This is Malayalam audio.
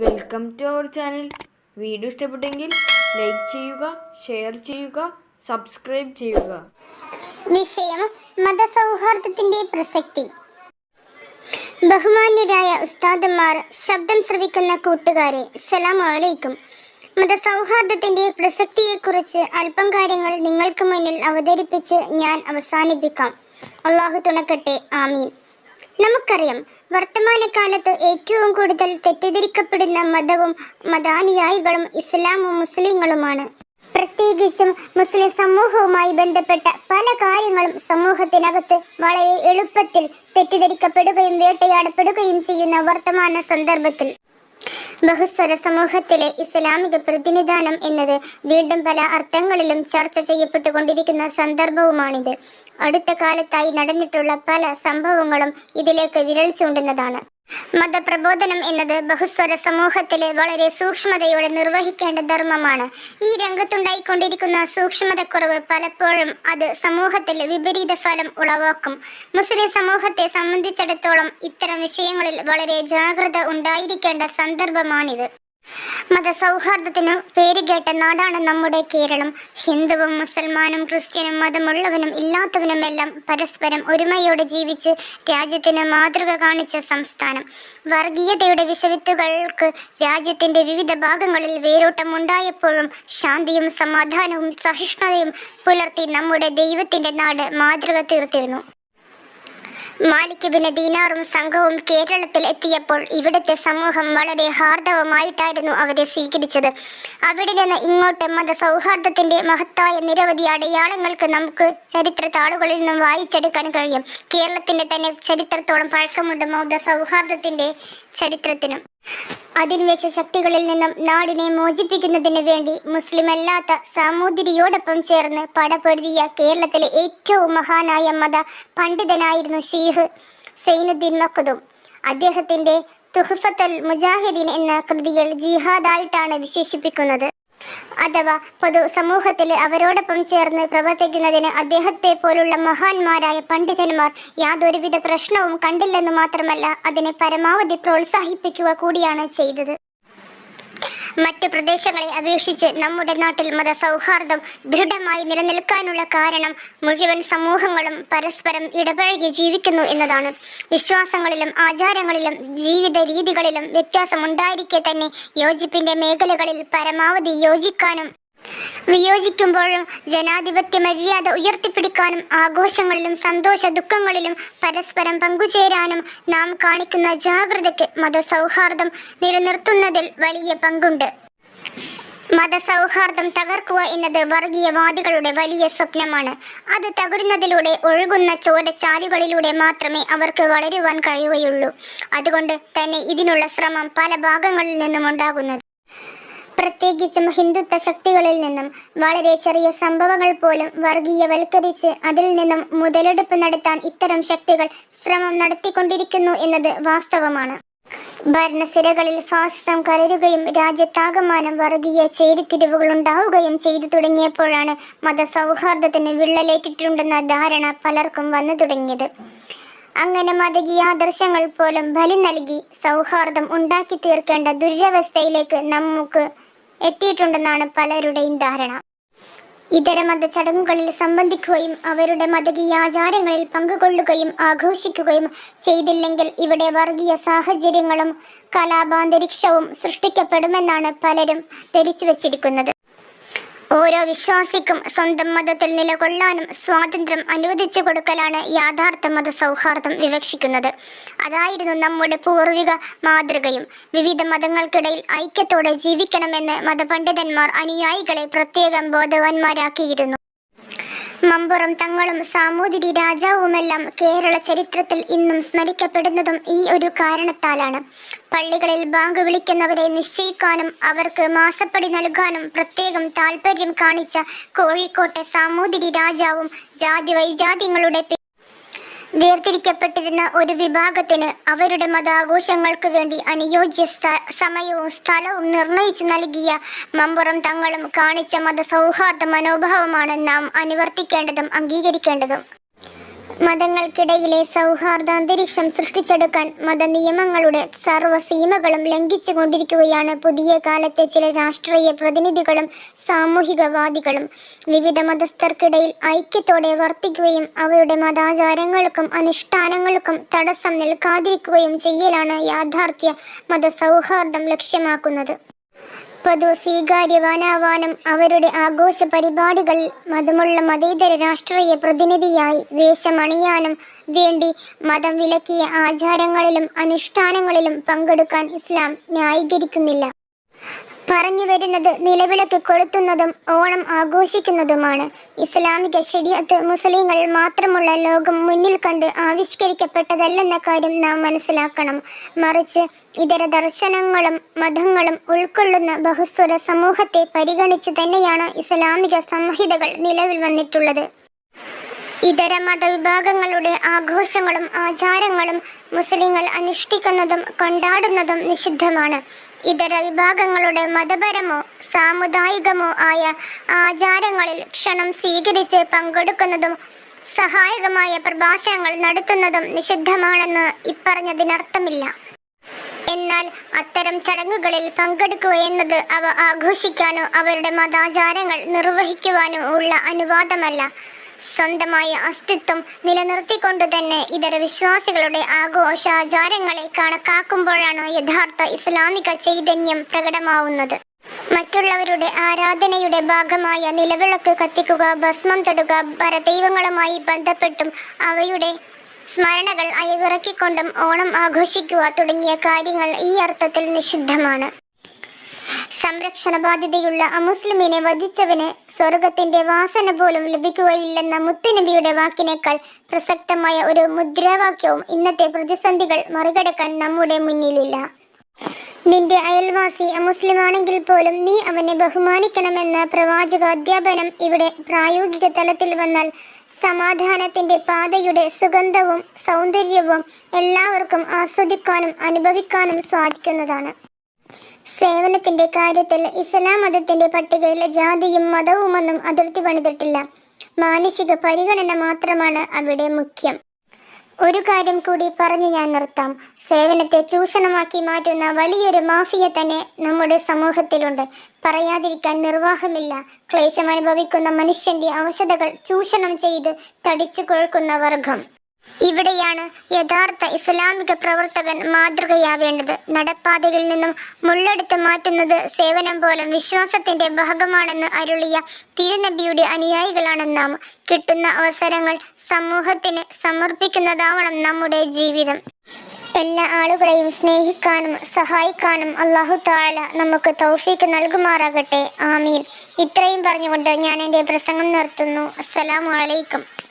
Welcome to our channel video ഇഷ്ടപ്പെട്ടെങ്കിൽ ലൈക്ക് ചെയ്യുക ഷെയർ ചെയ്യുക സബ്സ്ക്രൈബ് ചെയ്യുക. വിഷയം മതസൗഹാർദ്ദത്തിന്റെ പ്രസക്തി. ബഹുമാന്യരായ ഉസ്താദന്മാർ ശബ്ദം ശ്രവിക്കുന്ന കൂട്ടുകാരെ സലാം അലൈക്കും മതസൗഹാർദ്ദത്തിന്റെ പ്രസക്തിയെക്കുറിച്ച് അല്പം കാര്യങ്ങൾ നിങ്ങൾക്ക് മുന്നിൽ അവതരിപ്പിച്ച് ഞാൻ അവസാനിപ്പിക്കാം. അള്ളാഹു തുണക്കട്ടെ. ആമീൻ. നമുക്കറിയാം വർത്തമാനകാലത്ത് ഏറ്റവും കൂടുതൽ തെറ്റിദ്ധരിക്കപ്പെടുന്ന മതവും മതാനുയായികളും ഇസ്ലാമും മുസ്ലിങ്ങളുമാണ്. പ്രത്യേകിച്ചും മുസ്ലിം സമൂഹവുമായി ബന്ധപ്പെട്ട പല കാര്യങ്ങളും സമൂഹത്തിനകത്ത് വളരെ എളുപ്പത്തിൽ തെറ്റിദ്ധരിക്കപ്പെടുകയും വേട്ടയാടപ്പെടുകയും ചെയ്യുന്ന വർത്തമാന സന്ദർഭത്തിൽ. ബഹുസ്വര സമൂഹത്തിലെ ഇസ്ലാമിക പ്രതിനിധാനം എന്നത് വീണ്ടും പല അർത്ഥങ്ങളിലും ചർച്ച ചെയ്യപ്പെട്ടുകൊണ്ടിരിക്കുന്ന സന്ദർഭവുമാണിത്. അടുത്ത കാലത്തായി നടന്നിട്ടുള്ള പല സംഭവങ്ങളും ഇതിലേക്ക് വിരൽ ചൂണ്ടുന്നതാണ്. മതപ്രബോധനം എന്നത് ബഹുസ്വര സമൂഹത്തിലെ വളരെ സൂക്ഷ്മതയോടെ നിർവഹിക്കേണ്ട ധർമ്മമാണ്. ഈ രംഗത്തുണ്ടായിക്കൊണ്ടിരിക്കുന്ന സൂക്ഷ്മതക്കുറവ് പലപ്പോഴും അത് സമൂഹത്തിൽ വിപരീത ഫലം ഉളവാക്കും. മുസ്ലിം സമൂഹത്തെ സംബന്ധിച്ചിടത്തോളം ഇത്തരം വിഷയങ്ങളിൽ വളരെ ജാഗ്രത ഉണ്ടായിരിക്കേണ്ട സന്ദർഭമാണിത്. മതസൗഹാർദ്ദത്തിനു പേരുകേട്ട നാടാണ് നമ്മുടെ കേരളം. ഹിന്ദുവും മുസൽമാനും ക്രിസ്ത്യനും മതമുള്ളവനും ഇല്ലാത്തവനുമെല്ലാം പരസ്പരം ഒരുമയോടെ ജീവിച്ച് രാജ്യത്തിന് മാതൃക കാണിച്ച സംസ്ഥാനം. വർഗീയതയുടെ വിഷവിത്തുകൾക്ക് രാജ്യത്തിന്റെ വിവിധ ഭാഗങ്ങളിൽ വേരോട്ടമുണ്ടായപ്പോഴും ശാന്തിയും സമാധാനവും സഹിഷ്ണുതയും പുലർത്തി നമ്മുടെ ദൈവത്തിന്റെ നാട് മാതൃക തീർത്തിരുന്നു. മാലിക് ദീനാറും സംഘവും കേരളത്തിൽ എത്തിയപ്പോൾ ഇവിടുത്തെ സമൂഹം വളരെ ഹാർദവമായിട്ടായിരുന്നു അവരെ സ്വീകരിച്ചത്. അവിടെ നിന്ന് ഇങ്ങോട്ട് മത സൗഹാർദ്ദത്തിന്റെ മഹത്തായ നിരവധി അടയാളങ്ങൾക്ക് നമുക്ക് ചരിത്ര താളുകളിൽ നിന്നും വായിച്ചെടുക്കാൻ കഴിയും. കേരളത്തിന്റെ തന്നെ ചരിത്രത്തോളം പഴക്കമുണ്ട് മത സൗഹാർദ്ദത്തിന്റെ ചരിത്രത്തിനും. അധിനിവേശ ശക്തികളിൽ നിന്നും നാടിനെ മോചിപ്പിക്കുന്നതിന് വേണ്ടി മുസ്ലിം അല്ലാത്ത സാമൂതിരിയോടൊപ്പം ചേർന്ന് പടപൊരുതിയ കേരളത്തിലെ ഏറ്റവും മഹാനായ മത പണ്ഡിതനായിരുന്നു ഷീഹ് സൈനുദ്ദീൻ മക്കുദും അദ്ദേഹത്തിന്റെ തുഹഫത്തൽ മുജാഹിദീൻ എന്ന കൃതിയിൽ ജിഹാദായിട്ടാണ് വിശേഷിപ്പിക്കുന്നത്. അഥവാ പൊതു സമൂഹത്തിൽ അവരോടൊപ്പം ചേർന്ന് പ്രവർത്തിക്കുന്നതിന് അദ്ദേഹത്തെ പോലുള്ള മഹാന്മാരായ പണ്ഡിതന്മാർ യാതൊരുവിധ പ്രശ്നവും കണ്ടില്ലെന്ന് മാത്രമല്ല അതിനെ പരമാവധി പ്രോത്സാഹിപ്പിക്കുക കൂടിയാണ് ചെയ്തത്. മറ്റു പ്രദേശങ്ങളെ അപേക്ഷിച്ച് നമ്മുടെ നാട്ടിൽ മതസൗഹാർദ്ദം ദൃഢമായി നിലനിൽക്കാനുള്ള കാരണം മുഴുവൻ സമൂഹങ്ങളും പരസ്പരം ഇടപഴകി ജീവിക്കുന്നു എന്നതാണ്. വിശ്വാസങ്ങളിലും ആചാരങ്ങളിലും ജീവിത രീതികളിലും വ്യത്യാസമുണ്ടായിരിക്കെ തന്നെ യോജിപ്പിന്റെ മേഖലകളിൽ പരമാവധി യോജിക്കാനും വിയോജിക്കുമ്പോഴും ജനാധിപത്യ മര്യാദ ഉയർത്തിപ്പിടിക്കാനും ആഘോഷങ്ങളിലും സന്തോഷ ദുഃഖങ്ങളിലും പരസ്പരം പങ്കുചേരാനും നാം കാണിക്കുന്ന ജാഗ്രതയ്ക്ക് മതസൗഹാർദ്ദം നിലനിർത്തുന്നതിൽ വലിയ പങ്കുണ്ട്. മതസൗഹാർദ്ദം തകർക്കുക എന്നത് വർഗീയവാദികളുടെ വലിയ സ്വപ്നമാണ്. അത് തകരുന്നതിലൂടെ ഒഴുകുന്ന ചോരച്ചാലുകളിലൂടെ മാത്രമേ അവർക്ക് വളരുവാൻ കഴിയുകയുള്ളൂ. അതുകൊണ്ട് തന്നെ ഇതിനുള്ള ശ്രമം പല ഭാഗങ്ങളിൽ നിന്നും ഉണ്ടാകുന്നത് പ്രത്യേകിച്ചും ഹിന്ദുത്വ ശക്തികളിൽ നിന്നും വളരെ ചെറിയ സംഭവങ്ങൾ പോലും വർഗീയവൽക്കരിച്ച് അതിൽ നിന്നും മുതലെടുപ്പ് നടത്താൻ ഇത്തരം ശക്തികൾ ശ്രമം നടത്തിക്കൊണ്ടിരിക്കുന്നു എന്നത് വാസ്തവമാണ്. ഭരണസിരകളിൽ ഫാസിസം കലരുകയും രാജ്യത്താകമാനം വർഗീയ ചേരിത്തിരിവുകൾ ഉണ്ടാവുകയും ചെയ്തു തുടങ്ങിയപ്പോഴാണ് മതസൗഹാർദ്ദത്തിന് വിള്ളലേറ്റിട്ടുണ്ടെന്ന ധാരണ പലർക്കും വന്നു തുടങ്ങിയത്. അങ്ങനെ മതകീയ ആദർശങ്ങൾ പോലും ബലി നൽകി സൗഹാർദ്ദം ഉണ്ടാക്കി തീർക്കേണ്ട ദുരവസ്ഥയിലേക്ക് നമുക്ക് എത്തിയിട്ടുണ്ടെന്നാണ് പലരുടെയും ധാരണ. ഇതര മത ചടങ്ങുകളിൽ സംബന്ധിക്കുകയും അവരുടെ മതകീയ ആചാരങ്ങളിൽ പങ്കുകൊള്ളുകയും ആഘോഷിക്കുകയും ചെയ്തില്ലെങ്കിൽ ഇവിടെ വർഗീയ സാഹചര്യങ്ങളും കലാപാന്തരീക്ഷവും സൃഷ്ടിക്കപ്പെടുമെന്നാണ് പലരും ധരിച്ചു വച്ചിരിക്കുന്നത് ഓരോ വിശ്വാസിക്കും സ്വന്തം മതത്തിൽ നിലകൊള്ളാനും സ്വാതന്ത്ര്യം അനുവദിച്ചു കൊടുക്കലാണ് യാഥാർത്ഥ മത സൗഹാർദ്ദം വിവക്ഷിക്കുന്നത്. അതായിരുന്നു നമ്മുടെ പൂർവിക മാതൃകയും. വിവിധ മതങ്ങൾക്കിടയിൽ ഐക്യത്തോടെ ജീവിക്കണമെന്ന് മതപണ്ഡിതന്മാർ അനുയായികളെ പ്രത്യേകം ബോധവാന്മാരാക്കിയിരുന്നു. മമ്പുറം തങ്ങളും സാമൂതിരി രാജാവുമെല്ലാം കേരള ചരിത്രത്തിൽ ഇന്നും സ്മരിക്കപ്പെടുന്നതും ഈ ഒരു കാരണത്താലാണ്. പള്ളികളിൽ ബാങ്ക് വിളിക്കുന്നവരെ നിശ്ചയിക്കാനും അവർക്ക് മാസപ്പടി നൽകാനും പ്രത്യേകം താല്പര്യം കാണിച്ച കോഴിക്കോട്ടെ സാമൂതിരി രാജാവും ജാതി വൈജാത്യങ്ങളുടെ പേ- വേർതിരിക്കപ്പെട്ടിരുന്ന ഒരു വിഭാഗത്തിന് അവരുടെ മതാഘോഷങ്ങൾക്ക് വേണ്ടി അനുയോജ്യ സമയവും സ്ഥലവും നിർണയിച്ചു നൽകിയ മമ്പുറം തങ്ങളും കാണിച്ച മതസൗഹാർദ്ദ മനോഭാവമാണ് നാം അനുവർത്തിക്കേണ്ടതും അംഗീകരിക്കേണ്ടതും. മതങ്ങൾക്കിടയിലെ സൗഹാർദ്ദ അന്തരീക്ഷം സൃഷ്ടിച്ചെടുക്കാൻ മതനിയമങ്ങളുടെ സർവസീമകളും ലംഘിച്ചുകൊണ്ടിരിക്കുകയാണ്. പുതിയ കാലത്തെ ചില രാഷ്ട്രീയ പ്രതിനിധികളും സാമൂഹികവാദികളും വിവിധ മതസ്ഥർക്കിടയിൽ ഐക്യത്തോടെ വർത്തിക്കുകയും അവരുടെ മതാചാരങ്ങൾക്കും അനുഷ്ഠാനങ്ങൾക്കും തടസ്സം നിൽക്കാതിരിക്കുകയും ചെയ്യലാണ് യാഥാർത്ഥ്യ മതസൗഹാർദ്ദം ലക്ഷ്യമാക്കുന്നത്. പൊതു സ്വീകാര്യവാനാവാനും അവരുടെ ആഘോഷ പരിപാടികൾ മതമുള്ള മതേതര രാഷ്ട്രീയ പ്രതിനിധിയായി വേഷമണിയാനും വേണ്ടി മതം വിലക്കിയ ആചാരങ്ങളിലും അനുഷ്ഠാനങ്ങളിലും പങ്കെടുക്കാൻ ഇസ്ലാം ന്യായീകരിക്കുന്നില്ല. പറഞ്ഞു വരുന്നത് നിലവിളക്ക് കൊളുത്തുന്നതും ഓണം ആഘോഷിക്കുന്നതുമാണ്. ഇസ്ലാമിക ശരീഅത്ത് മുസ്ലിങ്ങൾ മാത്രമുള്ള ലോകം മുന്നിൽ കണ്ട് ആവിഷ്കരിക്കപ്പെട്ടതല്ലെന്ന കാര്യം നാം മനസ്സിലാക്കണം. മറിച്ച് ഇതര ദർശനങ്ങളും മതങ്ങളും ഉൾക്കൊള്ളുന്ന ബഹുസ്വര സമൂഹത്തെ പരിഗണിച്ച് തന്നെയാണ് ഇസ്ലാമിക സംഹിതകൾ നിലവിൽ വന്നിട്ടുള്ളത്. ഇതര മതവിഭാഗങ്ങളുടെ ആഘോഷങ്ങളും ആചാരങ്ങളും മുസ്ലിങ്ങൾ അനുഷ്ഠിക്കുന്നതും കൊണ്ടാടുന്നതും നിഷിദ്ധമാണ്. ഇതര വിഭാഗങ്ങളുടെ മതപരമോ സാമുദായികമോ ആയ ആചാരങ്ങളിൽ ക്ഷണം സ്വീകരിച്ച് പങ്കെടുക്കുന്നതും സഹായകമായ പ്രഭാഷണങ്ങൾ നടത്തുന്നതും നിഷിദ്ധമാണെന്ന് ഇപ്പറഞ്ഞതിനർത്ഥമില്ല. എന്നാൽ അത്തരം ചടങ്ങുകളിൽ പങ്കെടുക്കുക എന്നത് അവ ആഘോഷിക്കാനോ അവരുടെ മതാചാരങ്ങൾ നിർവഹിക്കുവാനോ ഉള്ള അനുവാദമല്ല. സ്വന്തമായ അസ്തിത്വം നിലനിർത്തിക്കൊണ്ട് തന്നെ ഇതര വിശ്വാസികളുടെ ആഘോഷാചാരങ്ങളെ കണക്കാക്കുമ്പോഴാണ് യഥാർത്ഥ ഇസ്ലാമിക ചൈതന്യം പ്രകടമാവുന്നത്. മറ്റുള്ളവരുടെ ആരാധനയുടെ ഭാഗമായ നിലവിളക്ക് കത്തിക്കുക ഭസ്മം തൊടുക പരദൈവങ്ങളുമായി ബന്ധപ്പെട്ടും അവയുടെ സ്മരണകൾ അയവിറക്കിക്കൊണ്ടും ഓണം ആഘോഷിക്കുക തുടങ്ങിയ കാര്യങ്ങൾ ഈ അർത്ഥത്തിൽ നിഷിദ്ധമാണ്. സംരക്ഷണ ബാധ്യതയുള്ള അമുസ്ലിമിനെ വധിച്ചവന് സ്വർഗത്തിന്റെ വാസന പോലും ലഭിക്കുകയില്ലെന്ന മുത്തുനബിയുടെ വാക്കിനേക്കാൾ പ്രസക്തമായ ഒരു മുദ്രാവാക്യവും ഇന്നത്തെ പ്രതിസന്ധികൾ മറികടക്കാൻ നമ്മുടെ മുന്നിലില്ല. നിന്റെ അയൽവാസി അമുസ്ലിമാണെങ്കിൽ പോലും നീ അവനെ ബഹുമാനിക്കണമെന്ന പ്രവാചക അധ്യാപനം ഇവിടെ പ്രായോഗിക തലത്തിൽ വന്നാൽ സമാധാനത്തിന്റെ പാതയുടെ സുഗന്ധവും സൗന്ദര്യവും എല്ലാവർക്കും ആസ്വദിക്കാനും അനുഭവിക്കാനും സാധിക്കുന്നതാണ്. സേവനത്തിന്റെ കാര്യത്തിൽ ഇസ്ലാം മതത്തിന്റെ പട്ടികയിൽ ജാതിയും മതവുമൊന്നും അതിർത്തി പണിതിട്ടില്ല. മാനുഷിക പരിഗണന മാത്രമാണ് അവിടെ മുഖ്യം. ഒരു കാര്യം കൂടി പറഞ്ഞു ഞാൻ നിർത്താം. സേവനത്തെ ചൂഷണമാക്കി മാറ്റുന്ന വലിയൊരു മാഫിയ തന്നെ നമ്മുടെ സമൂഹത്തിലുണ്ട്. പറയാതിരിക്കാൻ നിർവാഹമില്ല. ക്ലേശം അനുഭവിക്കുന്ന മനുഷ്യന്റെ അവശതകൾ ചൂഷണം ചെയ്ത് തടിച്ചു കൊഴുക്കുന്ന വർഗം. ഇവിടെയാണ് യഥാർത്ഥ ഇസ്ലാമിക പ്രവർത്തകൻ മാതൃകയാവേണ്ടത്. നടപ്പാതയിൽ നിന്നും മുള്ളെടുത്ത് മാറ്റുന്നത് സേവനം പോലും വിശ്വാസത്തിന്റെ ഭാഗമാണെന്ന് അരുളിയ തിരുനബിയുടെ അനുയായികളാണ് നാം. കിട്ടുന്ന അവസരങ്ങൾ സമൂഹത്തിന് സമർപ്പിക്കുന്നതാവണം നമ്മുടെ ജീവിതം. എല്ലാ ആളുകളെയും സ്നേഹിക്കാനും സഹായിക്കാനും അള്ളാഹു താഴല നമുക്ക് തൗഫീക്ക് നൽകുമാറാകട്ടെ. ആമീൻ. ഇത്രയും പറഞ്ഞുകൊണ്ട് ഞാൻ എന്റെ പ്രസംഗം നിർത്തുന്നു. അസ്സലാമു അലൈക്കും.